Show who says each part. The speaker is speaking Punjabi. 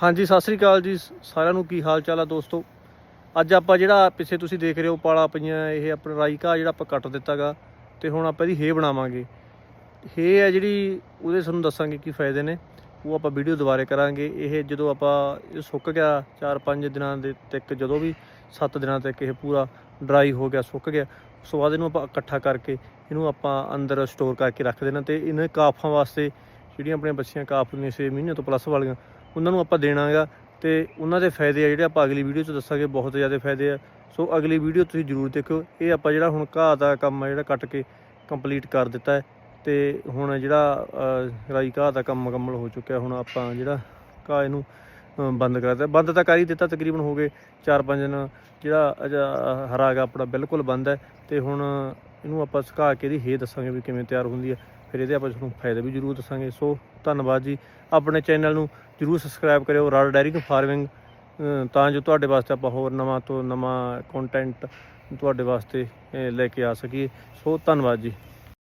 Speaker 1: ਹਾਂਜੀ, ਸਤਿ ਸ੍ਰੀ ਅਕਾਲ ਜੀ, ਸਾਰਿਆਂ ਨੂੰ ਕੀ ਹਾਲ ਚਾਲ ਆ ਦੋਸਤੋ? ਅੱਜ ਆਪਾਂ ਜਿਹੜਾ ਪਿੱਛੇ ਤੁਸੀਂ ਦੇਖ ਰਹੇ ਹੋ, ਪਾਲਾ ਪਈਆਂ, ਇਹ ਆਪਣਾ ਰਾਈ ਘਾਹ ਜਿਹੜਾ ਆਪਾਂ ਕੱਟ ਦਿੱਤਾਗਾ ਤੇ ਹੁਣ ਆਪਾਂ ਇਹਦੀ ਹੇ ਬਣਾਵਾਂਗੇ। ਹੇ ਹੈ ਜਿਹੜੀ, ਉਹਦੇ ਤੁਹਾਨੂੰ ਦੱਸਾਂਗੇ ਕੀ ਫਾਇਦੇ ਨੇ, ਉਹ ਆਪਾਂ ਵੀਡੀਓ ਦੁਬਾਰੇ ਕਰਾਂਗੇ। ਇਹ ਜਦੋਂ ਆਪਾਂ ਇਹ ਸੁੱਕ ਗਿਆ 4-5 ਦਿਨਾਂ ਦੇ ਤੱਕ, ਜਦੋਂ ਵੀ 7 ਦਿਨਾਂ ਤੱਕ ਇਹ ਪੂਰਾ ਡਰਾਈ ਹੋ ਗਿਆ, ਸੁੱਕ ਗਿਆ, ਉਸ ਤੋਂ ਬਾਅਦ ਇਹਨੂੰ ਆਪਾਂ ਇਕੱਠਾ ਕਰਕੇ ਇਹਨੂੰ ਆਪਾਂ ਅੰਦਰ ਸਟੋਰ ਕਰਕੇ ਰੱਖ ਦੇਣਾ ਤੇ ਇਹਨਾਂ ਕਾਫਾਂ ਵਾਸਤੇ ਜਿਹੜੀਆਂ ਆਪਣੀਆਂ ਬੱਚੀਆਂ ਕਾਫ ਨੇ 6 ਮਹੀਨੇ ਤੋਂ ਪਲੱਸ ਵਾਲੀਆਂ ਉਹਨਾਂ ਨੂੰ ਆਪਾਂ ਦੇਣਾਗਾ ਤੇ ਉਹਨਾਂ ਦੇ ਫਾਇਦੇ ਆ ਜਿਹੜੇ ਆਪਾਂ ਅਗਲੀ ਵੀਡੀਓ 'ਚ ਦੱਸਾਂਗੇ, ਬਹੁਤ ਜ਼ਿਆਦਾ ਫਾਇਦੇ ਆ। ਸੋ ਅਗਲੀ ਵੀਡੀਓ ਤੁਸੀਂ ਜਰੂਰ ਦੇਖਿਓ। ਇਹ ਆਪਾਂ ਜਿਹੜਾ ਹੁਣ ਘਾਹ ਦਾ ਕੰਮ ਆ ਜਿਹੜਾ ਕੱਟ ਕੇ ਕੰਪਲੀਟ ਕਰ ਦਿੱਤਾ ਹੈ ਤੇ ਹੁਣ ਜਿਹੜਾ ਰਾਈ ਘਾਹ ਦਾ ਕੰਮ ਮੁਕੰਮਲ ਹੋ ਚੁੱਕਿਆ, ਹੁਣ ਆਪਾਂ ਜਿਹੜਾ ਘਾਹ ਇਹਨੂੰ ਬੰਦ ਕਰ ਦਿੱਤਾ। ਬੰਦ ਤਾਂ ਕਰ ਹੀ ਦਿੱਤਾ, ਤਕਰੀਬਨ ਹੋ ਗਏ 4-5 ਦਿਨ। ਜਿਹੜਾ ਅਜਾ- ਹਰਾ ਹੈਗਾ ਆਪਣਾ ਬਿਲਕੁਲ ਬੰਦ ਹੈ ਤੇ ਹੁਣ ਇਹਨੂੰ ਆਪਾਂ ਸੁਕਾ ਕੇ ਇਹਦੀ ਹੇ ਦੱਸਾਂਗੇ ਵੀ ਕਿਵੇਂ ਤਿਆਰ ਹੁੰਦੀ ਹੈ। ਫਿਰ ਇਹਦੇ ਆਪਾਂ ਤੁਹਾਨੂੰ ਫਾਇਦੇ ਵੀ ਜ਼ਰੂਰ ਦੱਸਾਂਗੇ। ਸੋ ਧੰਨਵਾਦ ਜੀ। ਆਪਣੇ ਚੈਨਲ ਨੂੰ ਜਰੂਰ ਸਬਸਕ੍ਰਾਈਬ ਕਰਿਓ, ਰਾਲ ਡੈਰੀ ਫਾਰਮਿੰਗ। ਤਾਂ ਜੋ ਤੁਹਾਡੇ ਵਾਸਤੇ ਆਪਾਂ ਹੋਰ ਨਵਾਂ ਤੋਂ ਨਵਾਂ ਕੰਟੈਂਟ ਤੁਹਾਡੇ ਵਾਸਤੇ ਲੈ ਕੇ ਆ ਸਕੀਏ। ਸੋ ਧੰਨਵਾਦ ਜੀ।